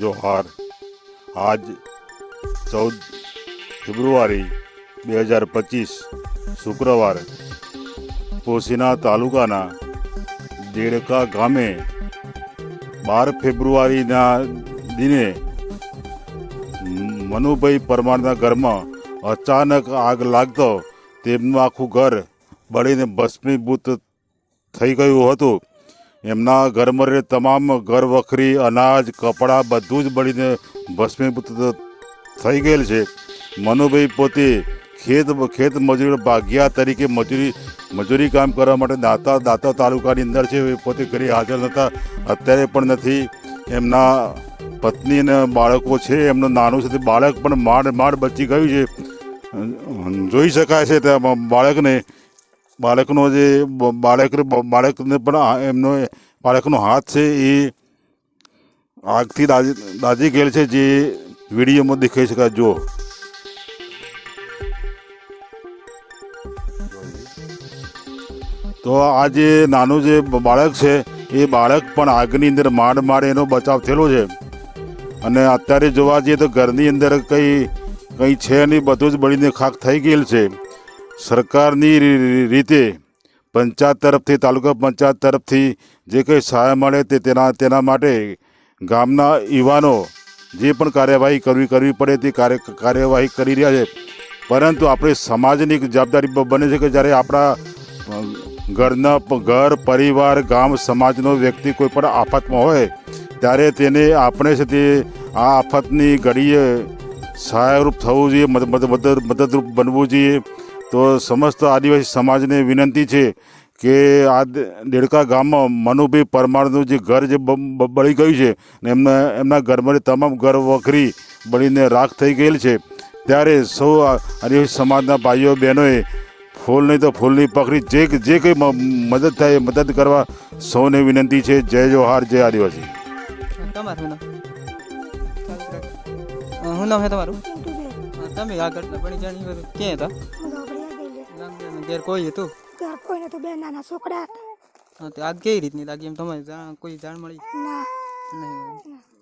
જોહાર આજ ચૌદ ફેબ્રુઆરી બે હજાર પચીસ શુક્રવાર પોશીના તાલુકાના દેડકા ગામે બાર ફેબ્રુઆરીના દિને મનુભાઈ પરમારના ઘરમાં અચાનક આગ લાગતો તેમનું આખું ઘર બળીને ભસ્મીભૂત થઈ ગયું હતું. એમના ઘરમાં રહે તમામ ઘર વખરી અનાજ, કપડાં બધું જ બળીને ભસ્મીભૂત થઈ ગયેલ છે. મનુભાઈ પોતે ખેત ખેત મજૂર, ભાગ્યા તરીકે મજૂરી મજૂરી કામ કરવા માટે દાતા દાતા તાલુકાની અંદર છે, એ પોતે ઘરે હાજર નહોતા. અત્યારે પણ નથી. એમના પત્ની અને બાળકો છે, એમનું નાનું છે તે બાળક પણ માંડ માંડ બચી ગયું છે. જોઈ શકાય છે ત્યાં બાળકને. બાળકનો જે બાળક બાળકને પણ એમનો બાળકનો હાથ છે એ આગથી દાજી દાજી ગયેલ છે જે વિડીયોમાં દેખાઈ શકાય. જો. તો આ જે નાનું જે બાળક છે, એ બાળક પણ આગની અંદર માંડ માંડ એનો બચાવ થયેલો છે. અને અત્યારે જોવા જઈએ તો ઘરની અંદર કંઈ કંઈ છે નહીં, બધું જ બળીને ખાક થઈ ગયેલ છે. સરકારની રીતે પંચાયત તરફથી, તાલુકા પંચાયત તરફથી જે કંઈ સહાય મળે તે તેના તેના માટે ગામના યુવાનો જે પણ કાર્યવાહી કરવી કરવી પડે તે કાર્ય, કાર્યવાહી કરી રહ્યા છે. પરંતુ આપણે સમાજની જવાબદારી બને છે કે જ્યારે આપણા ઘરના ઘર, પરિવાર, ગામ, સમાજનો વ્યક્તિ કોઈ પણ આફતમાં હોય, ત્યારે તેને આપણે છે તે આ આફતની ઘડીએ સહાયરૂપ થવું જોઈએ મદદ મદદ મદદ- મદદરૂપ બનવું જોઈએ. તો સમસ્ત આદિવાસી સમાજને વિનંતી છે કે આ દેડકા ગામમાં મનુભાઈ પરમારનું જે ઘર જે બળી ગયું છે ને એમના એમના ઘરમાં તમામ ઘર વખરી બળીને રાખ થઈ ગયેલ છે. ત્યારે સૌ આદિવાસી સમાજના ભાઈઓ, બહેનોએ ફૂલ નહીં તો ફૂલની પકડી જે જે કંઈ મદદ થાય મદદ કરવા સૌને વિનંતી છે. જય જોહાર, જય આદિવાસી. હું નામ? છે તમારું? તમે આગળ પણ જાણી ક્યાં હતા? ઘેર કોઈ હતું? ઘર કોઈ નતું બે નાના છોકરા હતા. હા તે આગ કેવી રીતની લાગી એમ તમારે કોઈ જાણ મળી? ના. નહીં.